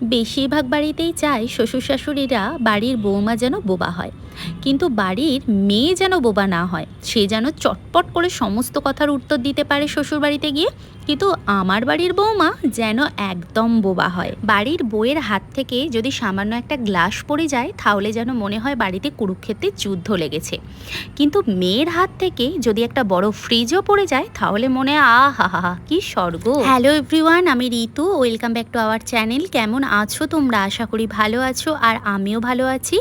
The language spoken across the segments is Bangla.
বেশিরভাগ বাড়িতেই চায় শ্বশুর শাশুড়িরা বাড়ির বৌমা যেন বোবা হয়। কিন্তু বাড়ির মেয়ে যেন বোবা না হয়, সে যেন চটপট করে সমস্ত কথার উত্তর দিতে পারে শ্বশুর বাড়িতে গিয়ে। কিন্তু আমার বাড়ির বৌমা যেন একদম বোবা হয়। বাড়ির বইয়ের হাত থেকে যদি সামান্য একটা গ্লাস পড়ে যায়, তাহলে যেন মনে হয় বাড়িতে কুরুক্ষেত্রের যুদ্ধ লেগেছে। কিন্তু মেয়ের হাত থেকে যদি একটা বড় ফ্রিজও পড়ে যায়, তাহলে মনে আ হা হা, কি স্বর্গ! হ্যালো এভরিওয়ান আমি Ritu welcome back to our channel কেমন আছো তোমরা আশা করি ভালো আছো আর আমিও ভালো আছি।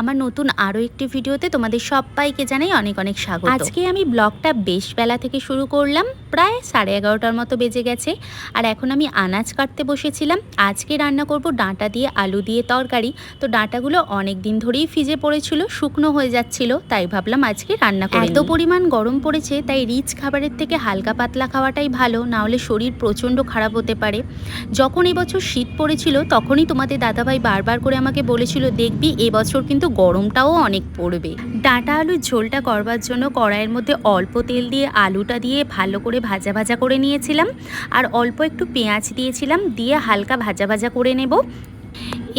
আমার নতুন আরও একটি ভিডিওতে তোমাদের সবাইকে জানাই অনেক অনেক স্বাগত। আজকে আমি ব্লগটা বেশ বেলা থেকে শুরু করলাম প্রায় সাড়ে এগারোটার মতো বেজে গেছে। আর এখন আমি আনাজ কাটতে বসেছিলাম। আজকে রান্না করব ডাঁটা দিয়ে আলু দিয়ে তরকারি। তো ডাঁটাগুলো অনেক দিন ধরেই ফ্রিজে পড়েছিল শুকনো হয়ে যাচ্ছিল তাই ভাবলাম আজকে রান্না করি। এত পরিমাণ গরম পড়েছে তাই রিচ খাবারের থেকে হালকা পাতলা খাওয়াটাই ভালো না হলে শরীর প্রচণ্ড খারাপ হতে পারে। যখন এবছর শীত পড়েছিল তখনই তোমাদের দাদাভাই বারবার করে আমাকে বলেছিল, দেখবি, এবছর কিন্তু গরমটাও অনেক পড়বে। ডাঁটা আলুর ঝোলটা করবার জন্য কড়াইয়ের মধ্যে অল্প তেল দিয়ে আলুটা দিয়ে ভালো করে ভাজা ভাজা করে নিয়েছিলাম আর অল্প একটু পেঁয়াজ দিয়েছিলাম, দিয়ে হালকা ভাজা ভাজা করে নেব।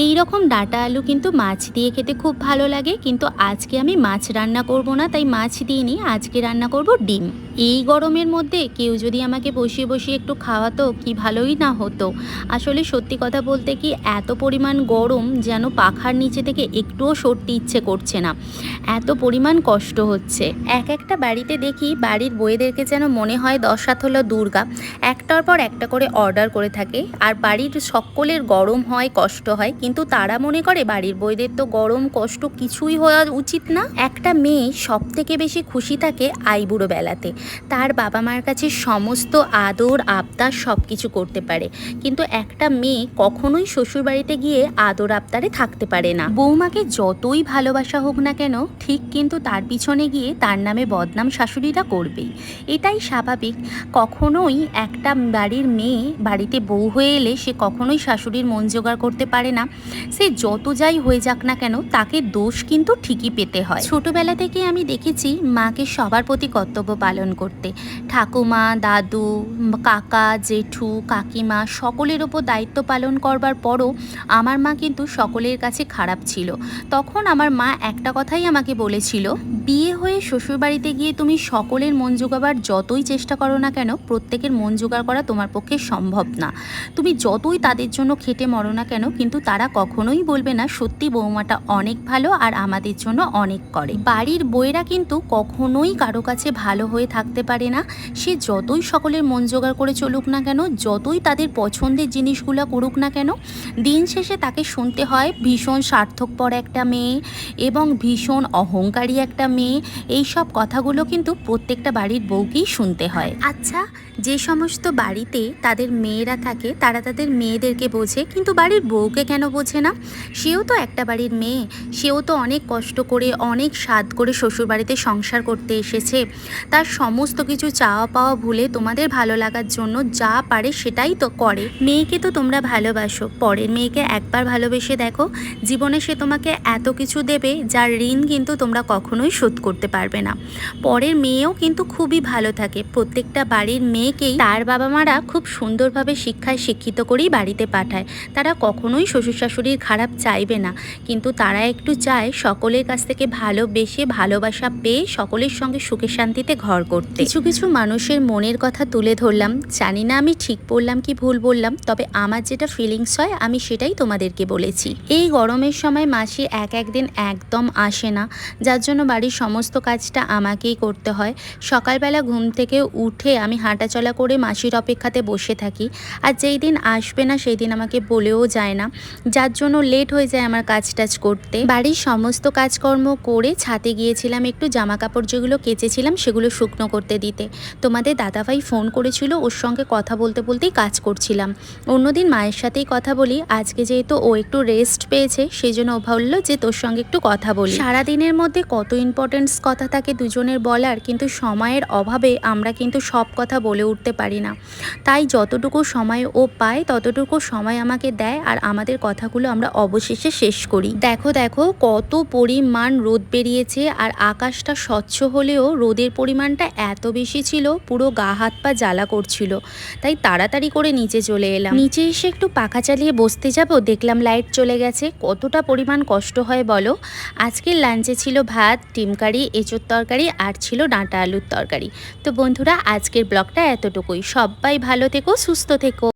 এই রকম ডাটা আলু কিন্তু মাছ দিয়ে খেতে খুব ভালো লাগে, কিন্তু আজকে আমি মাছ রান্না করব না, তাই মাছ দিইনি, আজকে রান্না করব ডিম। এই গরমের মধ্যে কেউ যদি আমাকে বসিয়ে বসিয়ে একটু খাওয়াতো, কি ভালোই না হতো। আসলে সত্যি কথা বলতে কি, এত পরিমাণ গরম যেন পাখার নিচে থেকে একটুও সরতে ইচ্ছে করছে না। এত পরিমাণ কষ্ট হচ্ছে। এক একটা বাড়িতে দেখি, বাড়ির বইয়েদেরকে যেন মনে হয় দশ হাত হলো দুর্গা। একটার পর একটা করে অর্ডার করে থাকে। আর বাড়ির সকলের গরম হয়, কষ্ট হয়। কিন্তু তারা মনে করে, বাড়ির বইদের তো গরম, কষ্ট কিছুই হওয়া উচিত না। একটা মেয়ে সব থেকে বেশি খুশি থাকে আইবুড়ো বেলাতে। তার বাবা মার কাছে সমস্ত আদর, আবদার সব কিছু করতে পারে। কিন্তু একটা মেয়ে কখনোই শ্বশুর বাড়িতে গিয়ে আদর, আবদারে থাকতে পারে না। বৌমাকে যতই ভালোবাসা হোক না কেন, ঠিক কিন্তু তার পিছনে গিয়ে তার নামে বদনাম শাশুড়িরা করবেই। এটাই স্বাভাবিক। কখনোই একটা বাড়ির মেয়ে বাড়িতে বউ হয়ে এলে সে কখনোই শাশুড়ির মন জোগাড় করতে পারে না। সে যত যাই হয়ে যাক না কেন, তাকে দোষ কিন্তু ঠিকই পেতে হয়। ছোটবেলা থেকে আমি দেখেছি, মাকে সবার প্রতি কর্তব্য পালন করতে। ঠাকুমা, দাদু, কাকা, জেঠু, কাকিমা সকলের ওপর দায়িত্ব পালন করবার পরও আমার মা কিন্তু সকলের কাছে খারাপ ছিল। তখন আমার মা একটা কথাই আমাকে বলেছিল, বিয়ে হয়ে শ্বশুরবাড়িতে গিয়ে তুমি সকলের মন জোগাবার যতই চেষ্টা করো না কেন, প্রত্যেকের মন জোগাড় করা তোমার পক্ষে সম্ভব না। তুমি যতই তাদের জন্য খেটে মরো না কেন, কিন্তু তারা কখনোই বলবে না, সত্যি বৌমাটা অনেক ভালো আর আমাদের জন্য অনেক করে। বাড়ির বইয়েরা কিন্তু কখনোই কারও কাছে ভালো হয়ে থাকতে পারে না। সে যতই সকলের মন জোগাড় করে চলুক না কেন, যতই তাদের পছন্দের জিনিসগুলো করুক না কেন, দিন শেষে তাকে শুনতে হয় ভীষণ স্বার্থকপর একটা মেয়ে এবং ভীষণ অহংকারী একটা মেয়ে। এই সব কথাগুলো কিন্তু প্রত্যেকটা বাড়ির বউকেই শুনতে হয়। আচ্ছা যে সমস্ত বাড়িতে তাদের মেয়েরা থাকে, তারা তাদের মেয়েদেরকে বোঝে, কিন্তু বাড়ির বউকে কেন বোঝে না? সেও তো একটা বাড়ির মেয়ে। সেও তো অনেক কষ্ট করে, অনেক স্বাদ করে শ্বশুর বাড়িতে সংসার করতে এসেছে। তার সমস্ত কিছু চাওয়া পাওয়া ভুলে তোমাদের ভালো লাগার জন্য যা পারে সেটাই তো করে। মেয়েকে তো তোমরা ভালোবাসো। পরের মেয়েকে একবার ভালোবেসে দেখো, জীবনে সে তোমাকে এত কিছু দেবে যার ঋণ কিন্তু তোমরা কখনোই শোধ করতে পারবে না। পরের মেয়েও কিন্তু খুবই ভালো থাকে। প্রত্যেকটা বাড়ির মেয়েকেই তার বাবা মারা খুব সুন্দরভাবে শিক্ষায় শিক্ষিত করেই বাড়িতে পাঠায়। তারা কখনোই শ্বশুর শাশুড়ির খারাপ চাইবে না। কিন্তু তারা একটু চায় সকলের কাছ থেকে ভালোবেসে ভালোবাসা পেয়ে সকলের সঙ্গে সুখে শান্তিতে ঘর করতে। কিছু কিছু মানুষের মনের কথা তুলে ধরলাম। জানি না আমি ঠিক বললাম কি ভুল বললাম, তবে আমার যেটা ফিলিংস হয়, আমি সেটাই তোমাদেরকে বলেছি। এই গরমের সময় মাসি এক একদিন একদম আসে না, যার জন্য বাড়ির সমস্ত কাজটা আমাকেই করতে হয়। সকালবেলা ঘুম থেকে উঠে আমি হাঁটাচলা করে মাসির অপেক্ষাতে বসে থাকি, আর যেই দিন আসবে না, সেই দিন আমাকে বলেও যায় না। যার জন্য লেট হয়ে যায় আমার কাজ টাজ করতে। বাড়ির সমস্ত কাজকর্ম করে ছাতে গিয়েছিলাম, একটু জামা কাপড় যেগুলো কেচেছিলাম, সেগুলো শুকনো করতে দিতে। তোমাদের দাদাভাই ফোন করেছিল, ওর সঙ্গে কথা বলতে বলতেই কাজ করছিলাম। অন্যদিন মায়ের সাথেই কথা বলি, আজকে যেহেতু ও একটু রেস্ট পেয়েছে সেই জন্য ও ভাবলো যে তোর সঙ্গে একটু কথা বলি। সারাদিনের মধ্যে কত ইম্পর্টেন্স কথা থাকে দুজনের বলার, কিন্তু সময়ের অভাবে আমরা কিন্তু সব কথা বলে উঠতে পারি না। তাই যতটুকু সময় ও পায়, ততটুকু সময় আমাকে দেয়, আর আমাদের কথাগুলো আমরা অবশেষে শেষ করি। দেখো দেখো, কত পরিমাণ রোদ বেরিয়েছে, আর আকাশটা স্বচ্ছ হলেও রোদের পরিমাণটা এত বেশি ছিল, পুরো গা হাত পা জ্বালা করছিল। তাই তাড়াতাড়ি করে নিচে চলে এলাম। নিচে এসে একটু পাখা চালিয়ে বসতে যাব, দেখলাম লাইট চলে গেছে। কতটা পরিমাণ কষ্ট হয় বলো? আজকের লাঞ্চে ছিল ভাত, ডিম কারি, এঁচোর তরকারি আর ছিল ডাঁটা আলুর তরকারি। তো বন্ধুরা, আজকের ব্লগটা এতটুকুই। সবাই ভালো থেকো, সুস্থ থেকো।